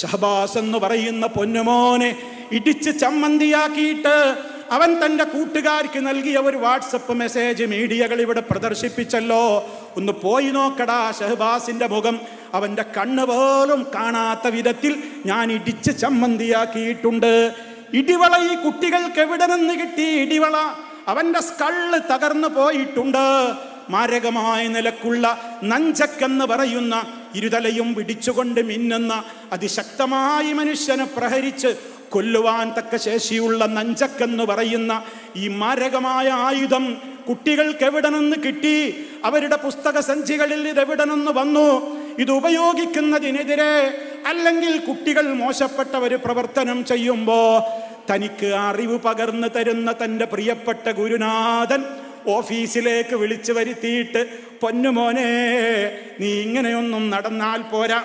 ഷഹബാസ് എന്ന് പറയുന്ന പൊന്നുമോനെ ഇടിച്ച് ചമ്മന്തിയാക്കിയിട്ട് അവൻ തന്റെ കൂട്ടുകാർക്ക് നൽകിയ ഒരു വാട്സപ്പ് മെസ്സേജ് മീഡിയകൾ ഇവിടെ പ്രദർശിപ്പിച്ചല്ലോ. ഒന്ന് പോയി നോക്കടാ ഷഹബാസിന്റെ മുഖം. അവന്റെ കണ്ണ് പോലും കാണാത്ത വിധത്തിൽ ഞാൻ ഇടിച്ച് ചമ്മന്തിയാക്കിയിട്ടുണ്ട്. ഇടിവള ഈ കുട്ടികൾക്ക് എവിടെ നിന്ന് കിട്ടി? ഇടിവള അവന്റെ സ്കള്ള് തകർന്നു പോയിട്ടുണ്ട്. മാരകമായ നിലക്കുള്ള നഞ്ചക്കെന്ന് പറയുന്ന ഇരുതലയും പിടിച്ചുകൊണ്ട് മിന്നുന്ന അതിശക്തമായി മനുഷ്യനെ പ്രഹരിച്ച് കൊല്ലുവാൻ തക്ക ശേഷിയുള്ള നഞ്ചക്കെന്ന് പറയുന്ന ഈ മാരകമായ ആയുധം കുട്ടികൾക്ക് എവിടെ നിന്ന് കിട്ടി? അവരുടെ പുസ്തക സഞ്ചികളിൽ ഇത് എവിടെ നിന്ന് വന്നു? ഇത് ഉപയോഗിക്കുന്നതിനെതിരെ അല്ലെങ്കിൽ കുട്ടികൾ മോശപ്പെട്ട ഒരു പ്രവർത്തനം ചെയ്യുമ്പോൾ തനിക്ക് അറിവ് പകർന്നു തരുന്ന തന്റെ പ്രിയപ്പെട്ട ഗുരുനാഥൻ ഓഫീസിലേക്ക് വിളിച്ചു വരുത്തിയിട്ട് പൊന്നുമോനെ നീ ഇങ്ങനെയൊന്നും നടന്നാൽ പോരാ.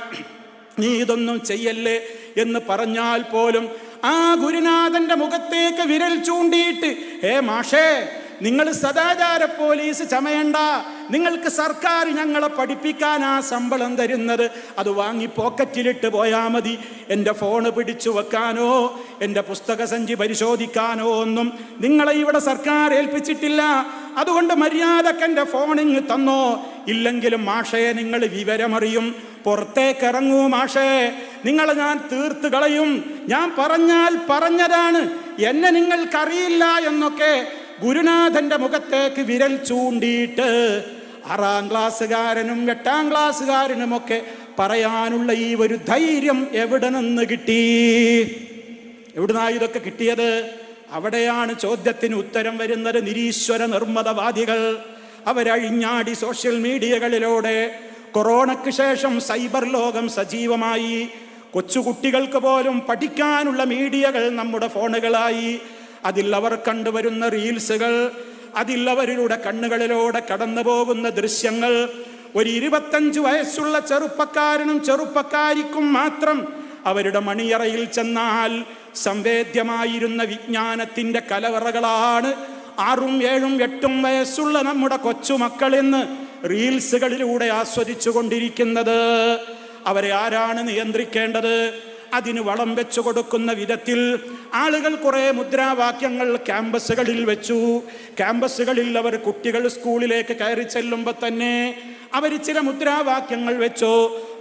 നീ ഇതൊന്നും ചെയ്യല്ലേ? എന്ന് പറഞ്ഞാൽ പോലും ആ ഗുരുനാഥന്റെ മുഖത്തേക്ക് വിരൽ ചൂണ്ടിയിട്ട് ഏ മാഷേ നിങ്ങൾ സദാചാര പോലീസ് ചമയണ്ട. നിങ്ങൾക്ക് സർക്കാർ ഞങ്ങളെ പഠിപ്പിക്കാൻ ആ ശമ്പളം തരുന്നത്. അത് വാങ്ങി പോക്കറ്റിലിട്ട് പോയാൽ മതി. എന്റെ ഫോണ് പിടിച്ചു വെക്കാനോ എന്റെ പുസ്തക സഞ്ചി പരിശോധിക്കാനോ ഒന്നും നിങ്ങളെ ഇവിടെ സർക്കാർ ഏൽപ്പിച്ചിട്ടില്ല. അതുകൊണ്ട് മര്യാദയ്ക്ക് എന്റെ ഫോണിങ് തന്നോ? ഇല്ലെങ്കിലും മാഷയെ നിങ്ങൾ വിവരമറിയും. പുറത്തേക്ക് ഇറങ്ങൂ മാഷേ. നിങ്ങളെ ഞാൻ തീർത്ത് കളയും. ഞാൻ പറഞ്ഞാൽ പറഞ്ഞതാണ്. എന്നെ നിങ്ങൾക്കറിയില്ല എന്നൊക്കെ ഗുരുനാഥന്റെ മുഖത്തേക്ക് വിരൽ ചൂണ്ടിയിട്ട് ആറാം ക്ലാസ്സുകാരനും എട്ടാം ക്ലാസ്സുകാരനുമൊക്കെ പറയാനുള്ള ഈ ഒരു ധൈര്യം എവിടെ നിന്ന് കിട്ടി? എവിടുന്നാ ഇതൊക്കെ കിട്ടിയത്? അവിടെയാണ് ചോദ്യത്തിന് ഉത്തരം വരുന്നത് നിരീശ്വര നിർമ്മതവാദികൾ അവരഴിഞ്ഞാടി സോഷ്യൽ മീഡിയകളിലൂടെ കൊറോണയ്ക്ക് ശേഷം സൈബർ ലോകം സജീവമായി. കൊച്ചുകുട്ടികൾക്ക് പോലും പഠിക്കാനുള്ള മീഡിയകൾ നമ്മുടെ ഫോണുകളായി. അതിൽ അവർ കണ്ടുവരുന്ന റീൽസുകൾ അതിൽ അവരുടെ കണ്ണുകളിലൂടെ കടന്നു പോകുന്ന ദൃശ്യങ്ങൾ ഒരു ഇരുപത്തഞ്ച് വയസ്സുള്ള ചെറുപ്പക്കാരനും ചെറുപ്പക്കാരിക്കും മാത്രം അവരുടെ മണിയറയിൽ ചെന്നാൽ സംവേദ്യമായിരുന്ന വിജ്ഞാനത്തിന്റെ കലവറകളാണ് ആറും ഏഴും എട്ടും വയസ്സുള്ള നമ്മുടെ കൊച്ചുമക്കൾ എന്ന് റീൽസുകളിലൂടെ ആസ്വദിച്ചു കൊണ്ടിരിക്കുന്നത് അവരെ ആരാണ് നിയന്ത്രിക്കേണ്ടത്? അതിന് വളം വെച്ചു കൊടുക്കുന്ന വിധത്തിൽ ആളുകൾ കുറേ മുദ്രാവാക്യങ്ങൾ ക്യാമ്പസുകളിൽ വെച്ചു. ക്യാമ്പസുകളിൽ അവർ കുട്ടികൾ സ്കൂളിലേക്ക് കയറി ചെല്ലുമ്പോൾ തന്നെ അവർ ചില മുദ്രാവാക്യങ്ങൾ വെച്ചു.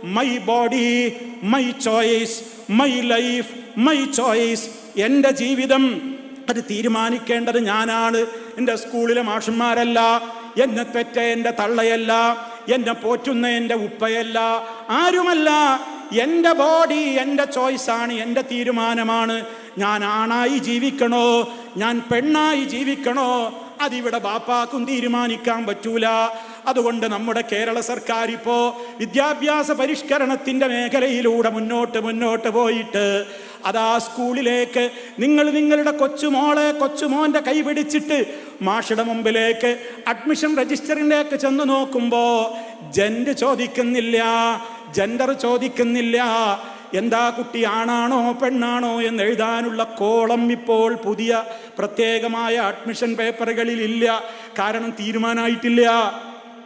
My body my choice my life my choice എന്റെ ജീവിതം അത് തീരുമാനിക്കേണ്ടത് ഞാനാണ്. എന്റെ സ്കൂളിലെ മാഷന്മാരല്ല എന്നെ തെറ്റ എന്റെ തള്ളയല്ല എന്നെ പോറ്റുന്ന എന്റെ ഉപ്പയല്ല. ആരുമല്ല എന്റെ ബോഡി എന്റെ ചോയ്സാണ് എന്റെ തീരുമാനമാണ്. ഞാൻ ആണായി ജീവിക്കണോ? ഞാൻ പെണ്ണായി ജീവിക്കണോ? അതിവിടെ ബാപ്പാക്കും തീരുമാനിക്കാൻ പറ്റൂല. അതുകൊണ്ട് നമ്മുടെ കേരള സർക്കാർ ഇപ്പോ വിദ്യാഭ്യാസ പരിഷ്കരണത്തിന്റെ മേഖലയിലൂടെ മുന്നോട്ട് മുന്നോട്ട് പോയിട്ട് അതാ സ്കൂളിലേക്ക് നിങ്ങൾ നിങ്ങളുടെ കൊച്ചുമോളെ കൈ പിടിച്ചിട്ട് മാഷയുടെ മുമ്പിലേക്ക് അഡ്മിഷൻ രജിസ്റ്ററിലേക്ക് ചെന്ന് നോക്കുമ്പോ ജെൻഡ് ചോദിക്കുന്നില്ല ജെൻഡർ ചോദിക്കുന്നില്ല എന്താ കുട്ടി ആണാണോ പെണ്ണാണോ എന്ന് എഴുതാനുള്ള കോളം ഇപ്പോൾ പുതിയ പ്രത്യേകമായ അഡ്മിഷൻ പേപ്പറുകളിൽ ഇല്ല. കാരണം തീരുമാനമായിട്ടില്ല.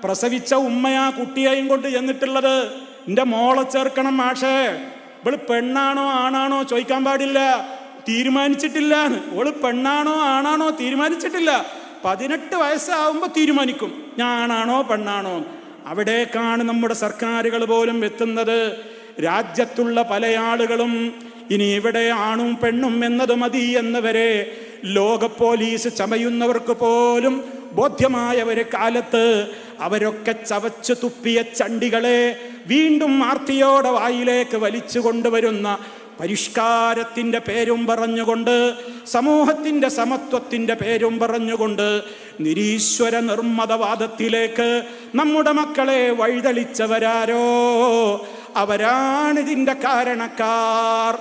പ്രസവിച്ച ഉമ്മയാ കുട്ടിയെയും കൊണ്ട് ചെന്നിട്ടുള്ളത് എന്റെ മോളെ ചേർക്കണം മാഷേ. ഇവൾ പെണ്ണാണോ ആണാണോ ചോദിക്കാൻ പാടില്ല. തീരുമാനിച്ചിട്ടില്ല. ഓൾ പെണ്ണാണോ ആണാണോ തീരുമാനിച്ചിട്ടില്ല. പതിനെട്ട് വയസ്സാവുമ്പോൾ തീരുമാനിക്കും. ആണാണോ പെണ്ണാണോ. അവിടേക്കാണ് നമ്മുടെ സർക്കാരുകൾ പോലും എത്തുന്നത്. രാജ്യത്തുള്ള പല ആളുകളും ഇനി ഇവിടെ ആണും പെണ്ണും എന്നത് മതി എന്നവരെ ലോക പോലീസ് ചമയുന്നവർക്ക് പോലും ബോധ്യമായ ഒരു കാലത്ത് അവരൊക്കെ ചവച്ചു തുപ്പിയ ചണ്ടികളെ വീണ്ടും ആർത്തിയോടെ വായിലേക്ക് വലിച്ചു കൊണ്ടുവരുന്ന പരിഷ്കാരത്തിന്റെ പേരും പറഞ്ഞുകൊണ്ട് സമൂഹത്തിന്റെ സമത്വത്തിന്റെ പേരും പറഞ്ഞുകൊണ്ട് നിരീശ്വര നിർമ്മതവാദത്തിലേക്ക് നമ്മുടെ മക്കളെ വഴിതെളിച്ചവരാരോ? അവരാണിതിന്റെ കാരണക്കാർ.